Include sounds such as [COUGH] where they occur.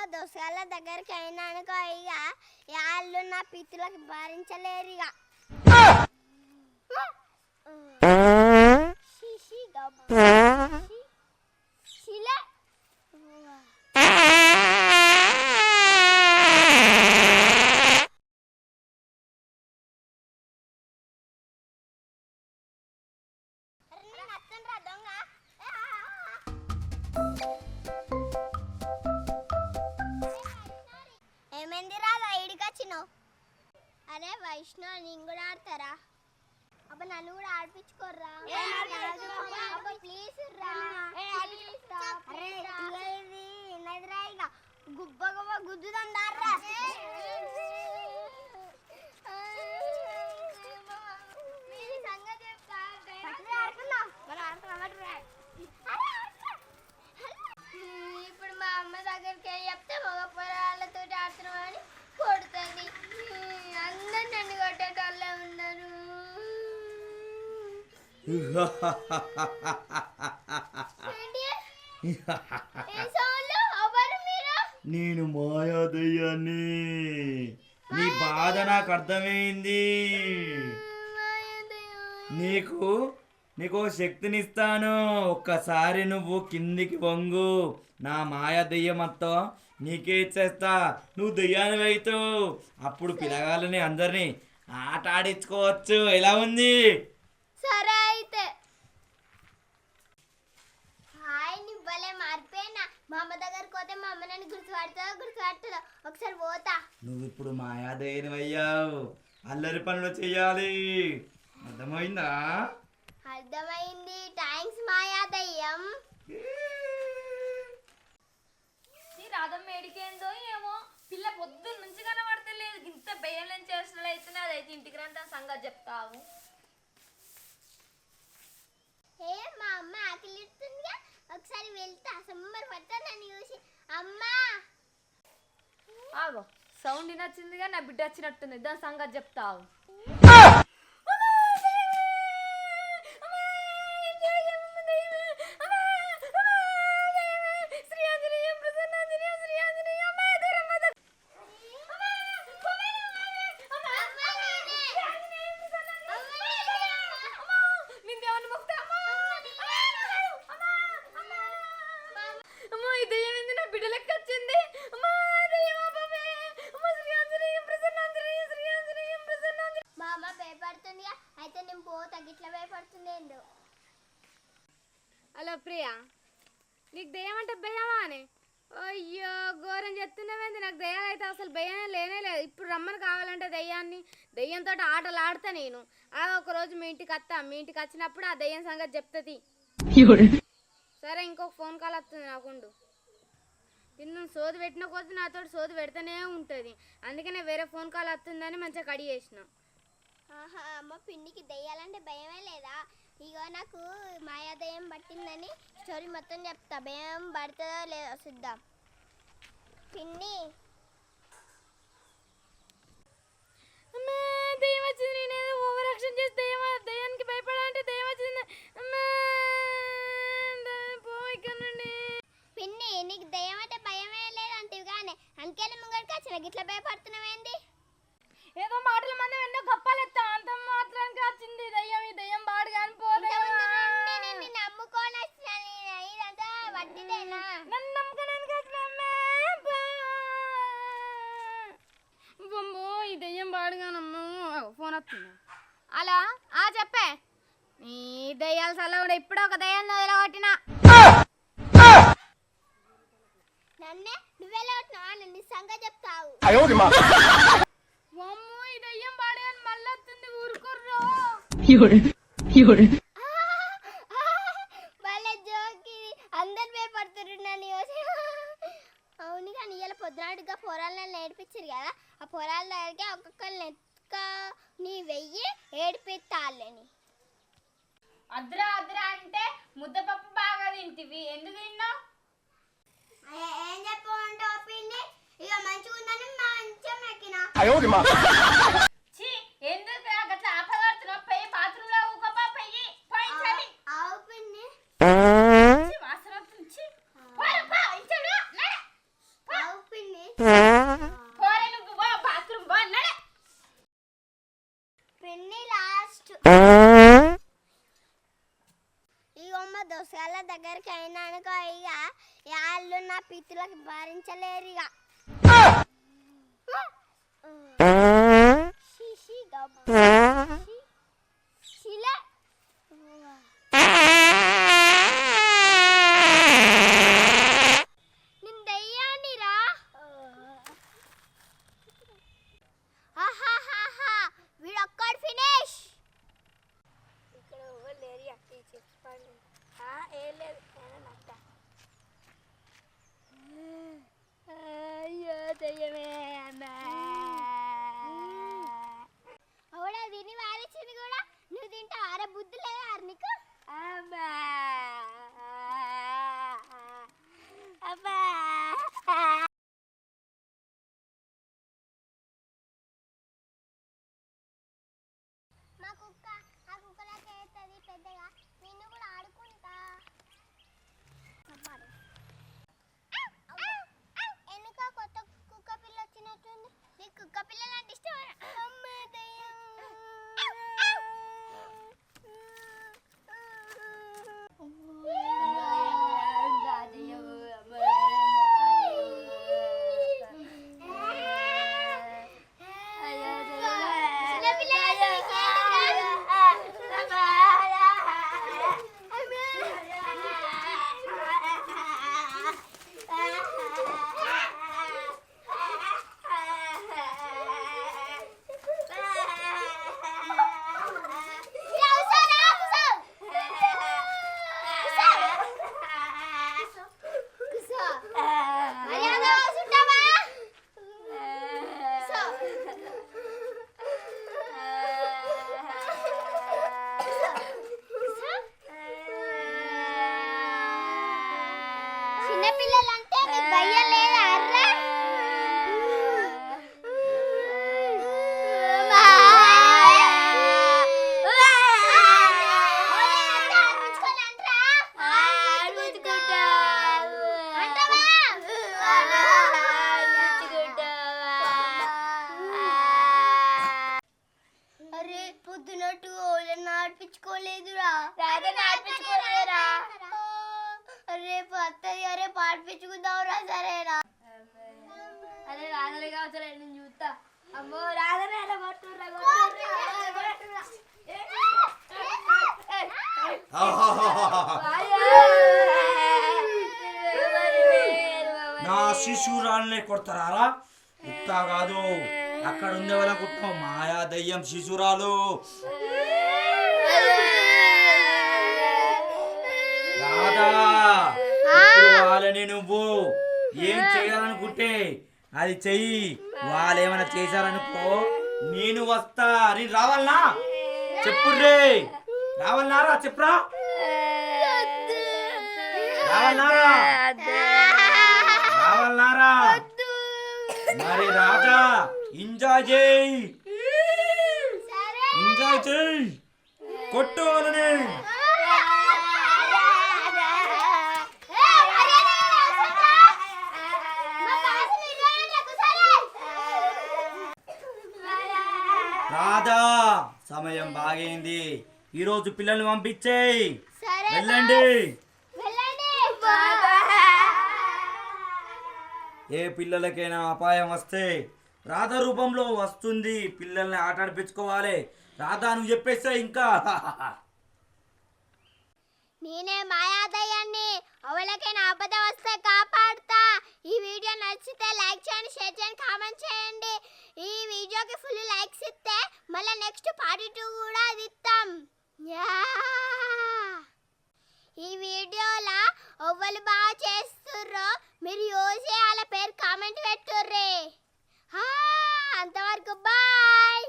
మా దోసగాళ్ళ దగ్గరికి అయినా అనుకో ఇక వాళ్ళు నా పిత్తులకు భరించలేరు ఇక దొంగ. వచ్చినావు అరే వైష్ణవ్ నేను కూడా ఆడతారా? అబ్బా నన్ను కూడా ఆడిపించుకోర్రా. ప్లీజ్ గుబ్బ గుబ్బ గుద్దుదాం దారా [LAUGHS] నేను మాయాదయ్యాన్ని. నీ బాధ నాకు అర్థమైంది. నీకు నీకు శక్తినిస్తాను. ఒక్కసారి నువ్వు కిందికి వంగు. నా మాయా దెయ్యం మొత్తం నీకే ఇచ్చేస్తా. నువ్వు దెయ్యాన్ని అవుతావు అప్పుడు పిలగాలని అందరినీ ఆట ఆడించుకోవచ్చు ఎలా ఉంది? సరే అయితే హాయ్ నీ భలే మారిపోయినా మా అమ్మ దగ్గరకు పోతే మా అమ్మ నన్ను గుర్తుపడుతుందో గుర్తుపడుతుందో? ఒకసారి పోతా. నువ్వు ఇప్పుడు మాయా దయ్యం అయ్యావు అల్లరి పనులు చెయ్యాలి అర్థమైందా? అర్థమైంది. థ్యాంక్స్ మాయా దయ్యం ఈ రథం మేడికేందో ఏమో. పిల్ల పొద్దున్న నుంచి కనబడతలేదు. ఇంత బెయ్యం చేసిన అయితే అదైతే ఇంటికి రంటే సంగతి చెప్తావు. ఏ మా అమ్మ ఆకలిస్తుందిగా ఒకసారి వెళ్తా సమ్మర్ పడతా నన్ను చూసి అమ్మా! ఆగో సౌండ్ వినొచ్చిందిగా నా బిడ్డ వచ్చినట్టుంది. దాని సంగతి చెప్తావు. బిడ్డ లెక్క వచ్చింది మా అమ్మ భయపడుతుందిగా అయితే నేను పోతా. గిట్ల భయపడుతుంది ఏందో హలో ప్రియా. నీకు దెయ్యం అంటే భయమా అని? అయ్యో ఘోరం చెప్తున్నావేంది? నాకు దెయ్యాలు అయితే అసలు భయం లేనే లేదు. ఇప్పుడు రమ్మని కావాలంటే దెయ్యాన్ని దెయ్యంతో ఆటలు ఆడతా నేను. ఆ ఒక రోజు మీ ఇంటికి వస్తా మీ ఇంటికి వచ్చినప్పుడు ఆ దెయ్యం సంగతి చెప్తుంది. సరే ఇంకొక ఫోన్ కాల్ వస్తుంది నాకుండు నిన్ను సోది పెట్టిన కొద్ది నాతో సోది పెడితేనే ఉంటుంది. అందుకనే వేరే ఫోన్ కాల్ వస్తుందని మంచిగా కడి చేసిన. ఆహా అమ్మ పిండికి దెయ్యాలంటే భయమే లేదా? ఇగో నాకు మాయా దయ్యం పట్టిందని స్టోరీ మొత్తం చెప్తా. భయం పడుతుందో లేదో చూద్దాం. పిన్ని. అమ్మా, దెయ్యం వచ్చింది నేనేదో అలా ఆ చెప్పే. ఈ దయ్యాల సల్ల కూడా ఇప్పుడు ఒక దయ్యం వదిలగొట్టినా. నన్నే నువ్వెలా ఉంటున్నావా నన్ను నిజంగా చెప్తావు. బొమ్మో ఈ దయ్యం బాడుగాని మళ్ళీ వస్తుంది ఊరుకుర్రో. వాళ్ళ జోకి అందరు భయపడుతున్నారు నన్ను చూసి. అవును కానీ ఇవాళ పొద్దునాడుగా పొరాలను నేర్పించారు కదా. ఆ పొరాల దగ్గరికి ఒక్కొక్కరిని ఎత్తుక నీ వెయ్యి ఏడిపిస్తాలని అద్రా అద్రా అంటే ముద్దపప్పు బాగా తింటివి. ఎందుకు తిన్నావు? ఏం చెప్పమంటావు పిన్ని ఇక మంచిగా ఉందని మంచిగా మెక్కినా అన్ని లాస్ట్ ఈ అమ్మ దోసకాయల దగ్గరికి అయినా అనుకో ఇక వాళ్ళు నా పిత్తులకు భరించలేరు ఇక [LAUGHS] వచ్చినట్టుంది చిన్నపిల్లలంటే మీకు కావచ్చు నేను చూస్తా అమ్మో రాధనే నా శిశురాల్ని కొడతారా ఉత్తా కాదు అక్కడ ఉండే వాళ్ళ కుటుంబం మాయా దయ్యం శిశురాలు రాధా వాళ్ళని నువ్వు ఏం చేయాలనుకుంటే అది చెయ్యి. వాళ్ళు ఏమైనా చేశారనుకో నేను వస్తా. నేను రావాలనా? చెప్పుర్రే. రావాలనారా? చెప్పురా. రావాలనారా? రావాలనారా? మరి రాజా ఎంజాయ్ చేయి. ఎంజాయ్ చేయి. కొట్టు వాళ్ళని. సమయం బాగైంది. ఈరోజు పిల్లల్ని పంపించేయి. సరే వెళ్ళండి. ఏ పిల్లలకైనా అపాయం వస్తే రాధ రూపంలో వస్తుంది. పిల్లల్ని ఆట ఆడిపించుకోవాలి. రాధా నువ్వు చెప్పేస్తే ఇంకా. నేనే మాయాదయ్యాన్ని. అవలకైనా ఆపద వస్తే కాపాడుతా. ఈ వీడియో నచ్చితే లైక్ చేయండి షేర్ చేయండి కామెంట్ చేయండి. ఈ వీడియోకి ఫుల్ లైక్స్ ఇస్తే మళ్ళీ నెక్స్ట్ పార్టీ టూ కూడా దిస్తాం ఈ వీడియోలా ఎవ్వరు బాగా చేస్తుర్రో? మీరు యూజ్ వాళ్ళ పేరు కామెంట్ పెట్టుర్రే. Ah, అంతవరకు బాయ్